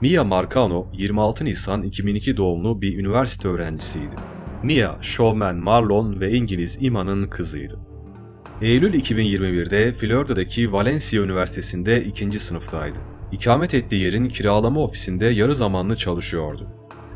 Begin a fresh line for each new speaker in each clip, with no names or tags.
Mia Marcano 26 Nisan 2002 doğumlu bir üniversite öğrencisiydi. Mia, şovmen Marlon ve İngiliz Iman'ın kızıydı. Eylül 2021'de Florida'daki Valencia Üniversitesi'nde ikinci sınıftaydı. İkamet ettiği yerin kiralama ofisinde yarı zamanlı çalışıyordu.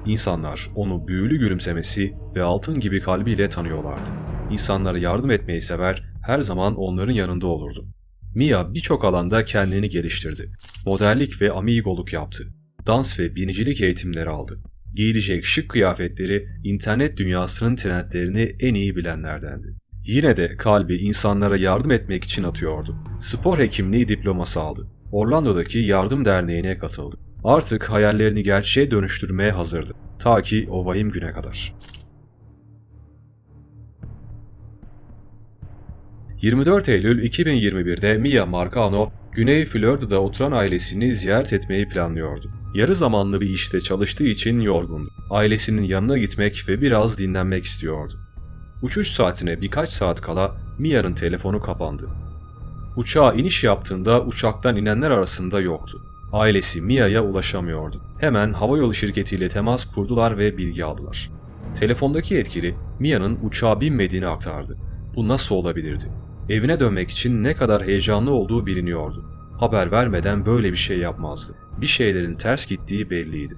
İnsanlar onu büyülü gülümsemesi ve altın gibi kalbiyle tanıyorlardı. İnsanlara yardım etmeyi sever, her zaman onların yanında olurdu. Mia birçok alanda kendini geliştirdi. Modellik ve amigoluk yaptı. Dans ve binicilik eğitimleri aldı. Giyilecek şık kıyafetleri internet dünyasının trendlerini en iyi bilenlerdendi. Yine de kalbi insanlara yardım etmek için atıyordu. Spor hekimliği diploması aldı. Orlando'daki Yardım Derneği'ne katıldı. Artık hayallerini gerçeğe dönüştürmeye hazırdı. Ta ki o vahim güne kadar. 24 Eylül 2021'de Mia Marcano, Güney Florida'da oturan ailesini ziyaret etmeyi planlıyordu. Yarı zamanlı bir işte çalıştığı için yorgundu. Ailesinin yanına gitmek ve biraz dinlenmek istiyordu. Uçuş saatine birkaç saat kala Mia'nın telefonu kapandı. Uçağa iniş yaptığında uçaktan inenler arasında yoktu. Ailesi Mia'ya ulaşamıyordu. Hemen havayolu şirketiyle temas kurdular ve bilgi aldılar. Telefondaki yetkili Mia'nın uçağa binmediğini aktardı. Bu nasıl olabilirdi? Evine dönmek için ne kadar heyecanlı olduğu biliniyordu. Haber vermeden böyle bir şey yapmazdı. Bir şeylerin ters gittiği belliydi.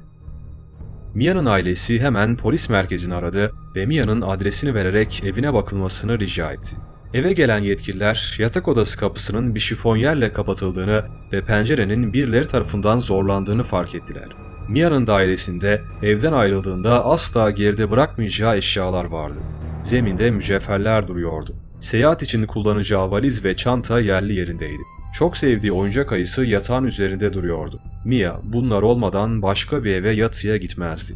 Mia'nın ailesi hemen polis merkezini aradı ve Mia'nın adresini vererek evine bakılmasını rica etti. Eve gelen yetkililer yatak odası kapısının bir şifonyerle kapatıldığını ve pencerenin birileri tarafından zorlandığını fark ettiler. Mia'nın dairesinde evden ayrıldığında asla geride bırakmayacağı eşyalar vardı. Zeminde mücevherler duruyordu. Seyahat için kullanacağı valiz ve çanta yerli yerindeydi. Çok sevdiği oyuncak ayısı yatağın üzerinde duruyordu. Mia bunlar olmadan başka bir eve yatıya gitmezdi.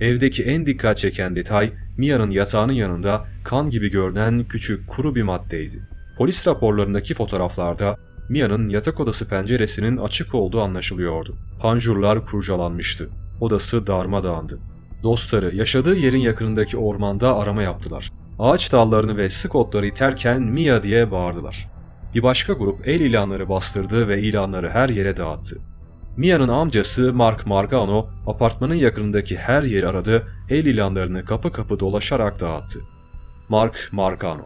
Evdeki en dikkat çeken detay Mia'nın yatağının yanında kan gibi görünen küçük kuru bir maddeydi. Polis raporlarındaki fotoğraflarda Mia'nın yatak odası penceresinin açık olduğu anlaşılıyordu. Panjurlar kurcalanmıştı. Odası darmadağındı. Dostları yaşadığı yerin yakınındaki ormanda arama yaptılar. Ağaç dallarını ve sık otları iterken Mia diye bağırdılar. Bir başka grup el ilanları bastırdı ve ilanları her yere dağıttı. Mia'nın amcası Mark Margano apartmanın yakınındaki her yeri aradı, el ilanlarını kapı kapı dolaşarak dağıttı. Mark Margano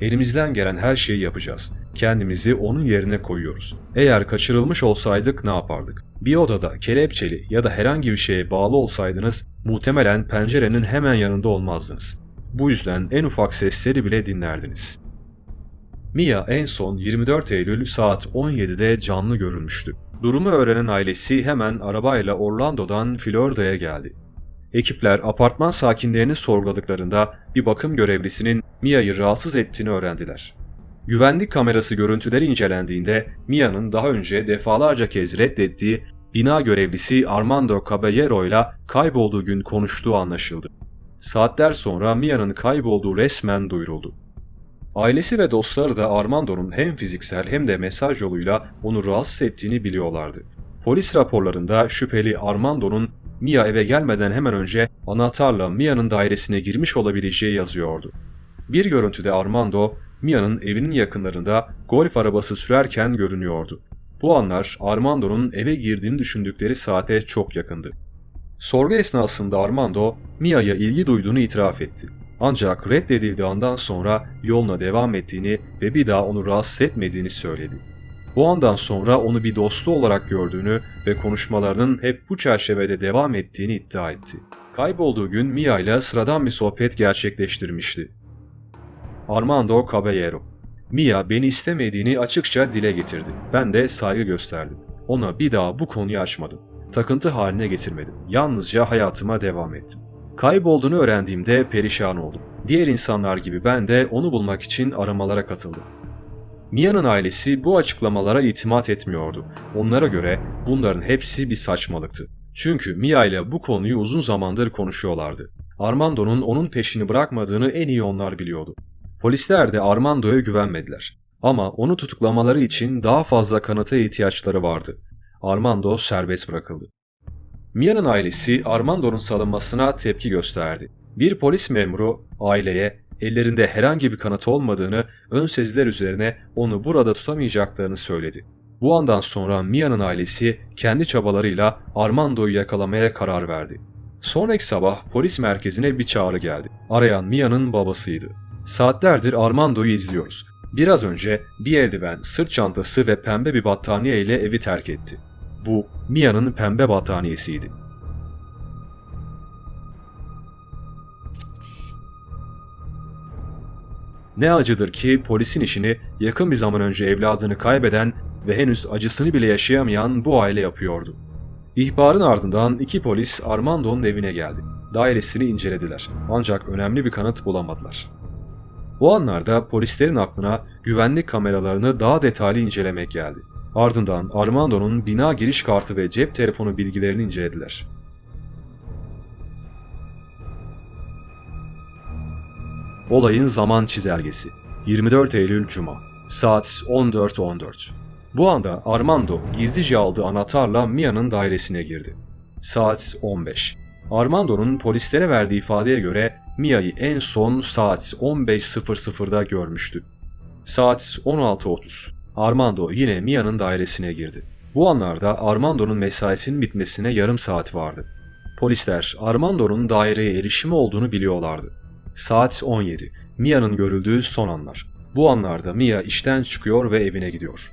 Elimizden gelen her şeyi yapacağız. Kendimizi onun yerine koyuyoruz. Eğer kaçırılmış olsaydık ne yapardık? Bir odada kelepçeli ya da herhangi bir şeye bağlı olsaydınız muhtemelen pencerenin hemen yanında olmazdınız. Bu yüzden en ufak sesleri bile dinlerdiniz. Mia en son 24 Eylül saat 17'de canlı görülmüştü. Durumu öğrenen ailesi hemen arabayla Orlando'dan Florida'ya geldi. Ekipler apartman sakinlerini sorguladıklarında bir bakım görevlisinin Mia'yı rahatsız ettiğini öğrendiler. Güvenlik kamerası görüntüleri incelendiğinde Mia'nın daha önce defalarca kez reddettiği bina görevlisi Armando Caballero ile kaybolduğu gün konuştuğu anlaşıldı. Saatler sonra Mia'nın kaybolduğu resmen duyuruldu. Ailesi ve dostları da Armando'nun hem fiziksel hem de mesaj yoluyla onu rahatsız ettiğini biliyorlardı. Polis raporlarında şüpheli Armando'nun Mia eve gelmeden hemen önce anahtarla Mia'nın dairesine girmiş olabileceği yazıyordu. Bir görüntüde Armando, Mia'nın evinin yakınlarında golf arabası sürerken görünüyordu. Bu anlar Armando'nun eve girdiğini düşündükleri saate çok yakındı. Sorgu esnasında Armando, Mia'ya ilgi duyduğunu itiraf etti. Ancak reddedildiği andan sonra yoluna devam ettiğini ve bir daha onu rahatsız etmediğini söyledi. Bu andan sonra onu bir dostu olarak gördüğünü ve konuşmalarının hep bu çerçevede devam ettiğini iddia etti. Kaybolduğu gün Mia ile sıradan bir sohbet gerçekleştirmişti. Armando Caballero Mia beni istemediğini açıkça dile getirdi. Ben de saygı gösterdim. Ona bir daha bu konuyu açmadım. Takıntı haline getirmedim. Yalnızca hayatıma devam ettim. Kaybolduğunu öğrendiğimde perişan oldum. Diğer insanlar gibi ben de onu bulmak için aramalara katıldım. Mia'nın ailesi bu açıklamalara itimat etmiyordu. Onlara göre bunların hepsi bir saçmalıktı. Çünkü Mia ile bu konuyu uzun zamandır konuşuyorlardı. Armando'nun onun peşini bırakmadığını en iyi onlar biliyordu. Polisler de Armando'ya güvenmediler. Ama onu tutuklamaları için daha fazla kanıta ihtiyaçları vardı. Armando serbest bırakıldı. Mia'nın ailesi Armando'nun salınmasına tepki gösterdi. Bir polis memuru aileye ellerinde herhangi bir kanıt olmadığını, ön seziler üzerine onu burada tutamayacaklarını söyledi. Bu andan sonra Mia'nın ailesi kendi çabalarıyla Armando'yu yakalamaya karar verdi. Sonraki sabah polis merkezine bir çağrı geldi. Arayan Mia'nın babasıydı. Saatlerdir Armando'yu izliyoruz. Biraz önce bir eldiven, sırt çantası ve pembe bir battaniye ile evi terk etti. Bu Mia'nın pembe battaniyesiydi. Ne acıdır ki polisin işini yakın bir zaman önce evladını kaybeden ve henüz acısını bile yaşayamayan bu aile yapıyordu. İhbarın ardından iki polis Armando'nun evine geldi. Dairesini incelediler ancak önemli bir kanıt bulamadılar. O anlarda polislerin aklına güvenlik kameralarını daha detaylı incelemek geldi. Ardından Armando'nun bina giriş kartı ve cep telefonu bilgilerini incelediler. Olayın zaman çizelgesi 24 Eylül Cuma Saat 14.14 Bu anda Armando gizlice aldığı anahtarla Mia'nın dairesine girdi. Saat 15 Armando'nun polislere verdiği ifadeye göre Mia'yı en son saat 15.00'da görmüştü. Saat 16.30 Armando yine Mia'nın dairesine girdi. Bu anlarda Armando'nun mesaisinin bitmesine yarım saat vardı. Polisler Armando'nun daireye erişimi olduğunu biliyorlardı. Saat 17. Mia'nın görüldüğü son anlar. Bu anlarda Mia işten çıkıyor ve evine gidiyor.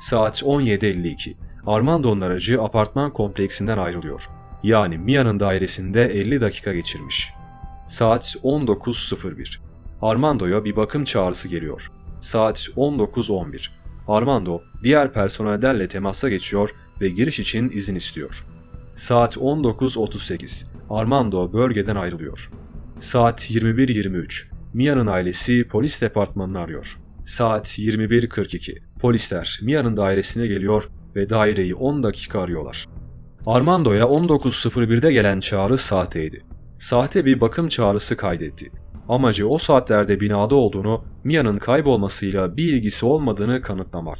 Saat 17.52. Armando'nun aracı apartman kompleksinden ayrılıyor. Yani Mia'nın dairesinde 50 dakika geçirmiş. Saat 19.01. Armando'ya bir bakım çağrısı geliyor. Saat 19.11. Armando diğer personellerle temasa geçiyor ve giriş için izin istiyor. Saat 19.38. Armando bölgeden ayrılıyor. Saat 21.23. Mia'nın ailesi polis departmanını arıyor. Saat 21.42. Polisler Mia'nın dairesine geliyor ve daireyi 10 dakika arıyorlar. Armando'ya 19.01'de gelen çağrı sahteydi. Sahte bir bakım çağrısı kaydetti. Amacı o saatlerde binada olduğunu, Mia'nın kaybolmasıyla bir ilgisi olmadığını kanıtlamak.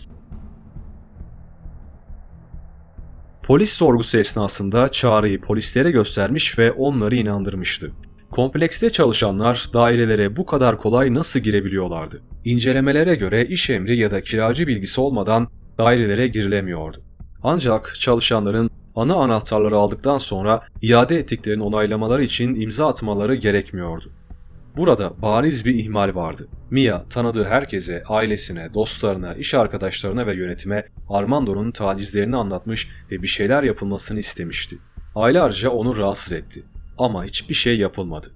Polis sorgusu esnasında çağrıyı polislere göstermiş ve onları inandırmıştı. Komplekste çalışanlar dairelere bu kadar kolay nasıl girebiliyorlardı? İncelemelere göre iş emri ya da kiracı bilgisi olmadan dairelere girilemiyordu. Ancak çalışanların ana anahtarları aldıktan sonra iade ettiklerini onaylamaları için imza atmaları gerekmiyordu. Burada bariz bir ihmal vardı. Mia tanıdığı herkese, ailesine, dostlarına, iş arkadaşlarına ve yönetime Armando'nun tacizlerini anlatmış ve bir şeyler yapılmasını istemişti. Aylarca onu rahatsız etti. Ama hiçbir şey yapılmadı.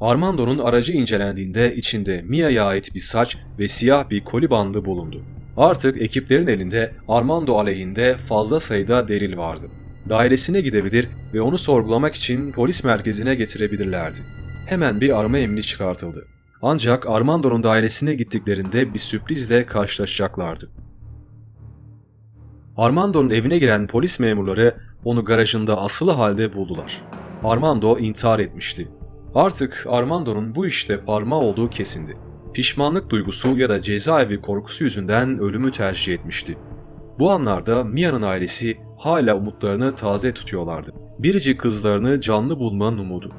Armando'nun aracı incelendiğinde içinde Mia'ya ait bir saç ve siyah bir koli bandı bulundu. Artık ekiplerin elinde Armando aleyhinde fazla sayıda delil vardı. Dairesine gidebilir ve onu sorgulamak için polis merkezine getirebilirlerdi. Hemen bir arama emri çıkartıldı. Ancak Armando'nun dairesine gittiklerinde bir sürprizle karşılaşacaklardı. Armando'nun evine giren polis memurları onu garajında asılı halde buldular. Armando intihar etmişti. Artık Armando'nun bu işte parmağı olduğu kesindi. Pişmanlık duygusu ya da cezaevi korkusu yüzünden ölümü tercih etmişti. Bu anlarda Mia'nın ailesi hala umutlarını taze tutuyorlardı. Biricik kızlarını canlı bulmanın umudu.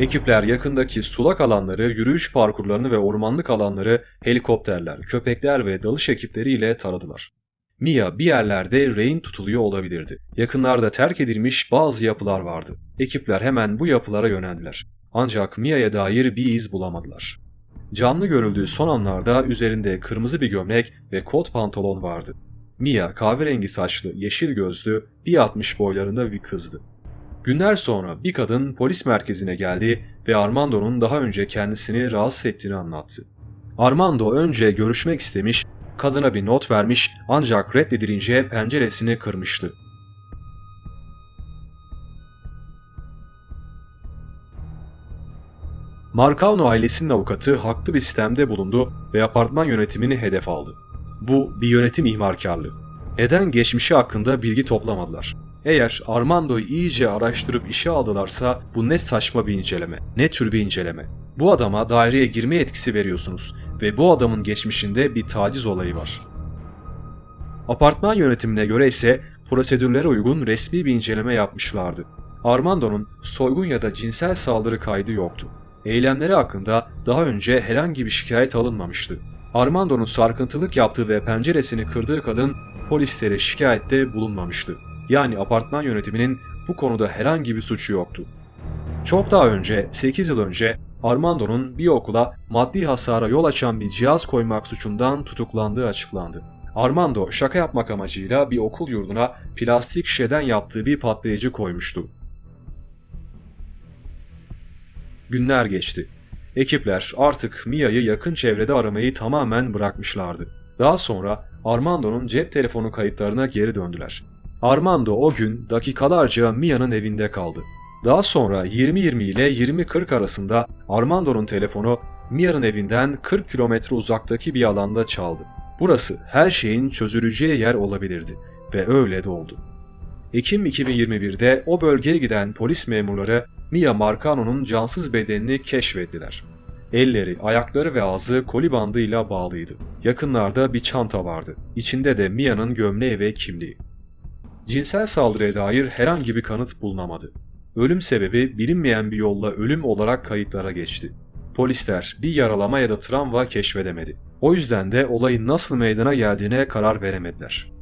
Ekipler yakındaki sulak alanları, yürüyüş parkurlarını ve ormanlık alanları helikopterler, köpekler ve dalış ekipleriyle taradılar. Mia bir yerlerde rehin tutuluyor olabilirdi. Yakınlarda terk edilmiş bazı yapılar vardı. Ekipler hemen bu yapılara yöneldiler. Ancak Mia'ya dair bir iz bulamadılar. Canlı görüldüğü son anlarda üzerinde kırmızı bir gömlek ve kot pantolon vardı. Mia kahverengi saçlı, yeşil gözlü, 1.60 boylarında bir kızdı. Günler sonra bir kadın polis merkezine geldi ve Armando'nun daha önce kendisini rahatsız ettiğini anlattı. Armando önce görüşmek istemiş, kadına bir not vermiş ancak reddedilince penceresini kırmıştı. Marcano ailesinin avukatı haklı bir sistemde bulundu ve apartman yönetimini hedef aldı. Bu bir yönetim ihmalkarlığı. Neden geçmişi hakkında bilgi toplamadılar? Eğer Armando'yu iyice araştırıp işe aldılarsa bu ne saçma bir inceleme, ne tür bir inceleme. Bu adama daireye girme etkisi veriyorsunuz ve bu adamın geçmişinde bir taciz olayı var. Apartman yönetimine göre ise prosedürlere uygun resmi bir inceleme yapmışlardı. Armando'nun soygun ya da cinsel saldırı kaydı yoktu. Eylemleri hakkında daha önce herhangi bir şikayet alınmamıştı. Armando'nun sarkıntılık yaptığı ve penceresini kırdığı kadın polislere şikayette bulunmamıştı. Yani apartman yönetiminin bu konuda herhangi bir suçu yoktu. Çok daha önce, 8 yıl önce Armando'nun bir okula maddi hasara yol açan bir cihaz koymak suçundan tutuklandığı açıklandı. Armando şaka yapmak amacıyla bir okul yurduna plastik şişeden yaptığı bir patlayıcı koymuştu. Günler geçti. Ekipler artık Mia'yı yakın çevrede aramayı tamamen bırakmışlardı. Daha sonra Armando'nun cep telefonu kayıtlarına geri döndüler. Armando o gün dakikalarca Mia'nın evinde kaldı. Daha sonra 20.20 ile 20.40 arasında Armando'nun telefonu Mia'nın evinden 40 kilometre uzaktaki bir alanda çaldı. Burası her şeyin çözüleceği yer olabilirdi ve öyle de oldu. Ekim 2021'de o bölgeye giden polis memurları Mia Marcano'nun cansız bedenini keşfettiler. Elleri, ayakları ve ağzı koli bandıyla bağlıydı. Yakınlarda bir çanta vardı. İçinde de Mia'nın gömleği ve kimliği. Cinsel saldırıya dair herhangi bir kanıt bulunamadı. Ölüm sebebi bilinmeyen bir yolla ölüm olarak kayıtlara geçti. Polisler bir yaralama ya da travma keşfedemedi. O yüzden de olayın nasıl meydana geldiğine karar veremediler.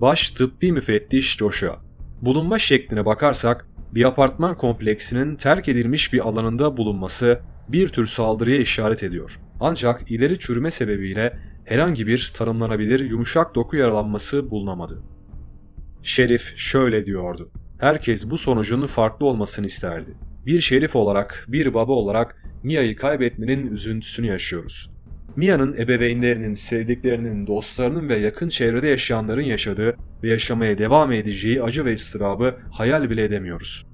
Baş tıbbi müfettiş Joshua. Bulunma şekline bakarsak bir apartman kompleksinin terk edilmiş bir alanında bulunması bir tür saldırıya işaret ediyor. Ancak ileri çürüme sebebiyle herhangi bir tanımlanabilir yumuşak doku yaralanması bulunamadı. Şerif şöyle diyordu. Herkes bu sonucun farklı olmasını isterdi. Bir şerif olarak, bir baba olarak Mia'yı kaybetmenin üzüntüsünü yaşıyoruz. Mia'nın ebeveynlerinin, sevdiklerinin, dostlarının ve yakın çevrede yaşayanların yaşadığı ve yaşamaya devam edeceği acı ve ıstırabı hayal bile edemiyoruz.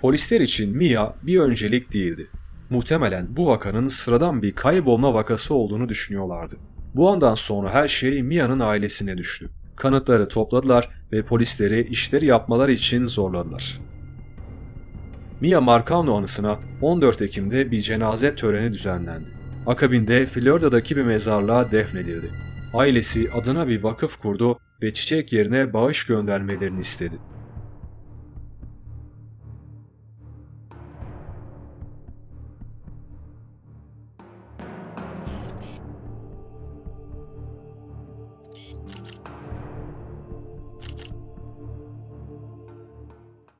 Polisler için Mia bir öncelik değildi. Muhtemelen bu vakanın sıradan bir kaybolma vakası olduğunu düşünüyorlardı. Bu andan sonra her şey Mia'nın ailesine düştü. Kanıtları topladılar ve polisleri işleri yapmaları için zorladılar. Mia Marcano anısına 14 Ekim'de bir cenaze töreni düzenlendi. Akabinde Florida'daki bir mezarlığa defnedildi. Ailesi adına bir vakıf kurdu ve çiçek yerine bağış göndermelerini istedi.